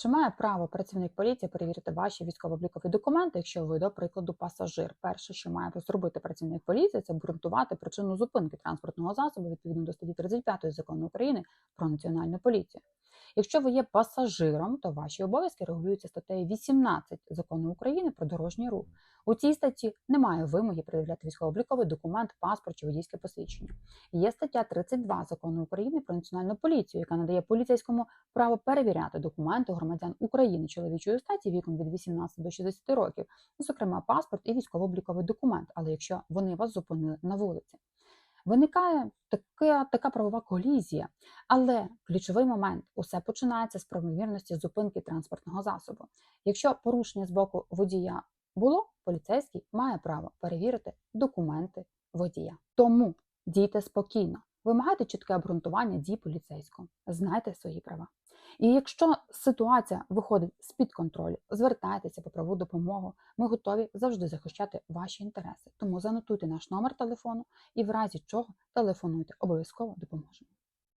Чи має право працівник поліції перевірити ваші військово-облікові документи, якщо ви, до прикладу, пасажир? Перше, що має зробити працівник поліції, це обґрунтувати причину зупинки транспортного засобу відповідно до статті 35 закону України про національну поліцію. Якщо ви є пасажиром, то ваші обов'язки регулюються статтею 18 закону України про дорожній рух. У цій статті немає вимоги пред'являти військово-обліковий документ, паспорт чи водійське посвідчення. Є стаття 32 закону України про національну поліцію, яка надає поліцейському право перевіряти документи громадян України чоловічої статі віком від 18 до 60 років, зокрема паспорт і військово-обліковий документ, але якщо вони вас зупинили на вулиці. Виникає така, така правова колізія, але ключовий момент усе починається з правомірності зупинки транспортного засобу. Якщо порушення з боку водія було, поліцейський має право перевірити документи водія. Тому дійте спокійно, вимагайте чітке обґрунтування дій поліцейського, знайте свої права. І якщо ситуація виходить з-під контролю, звертайтеся по праву допомогу. Ми готові завжди захищати ваші інтереси. Тому занотуйте наш номер телефону і в разі чого телефонуйте, обов'язково допоможемо.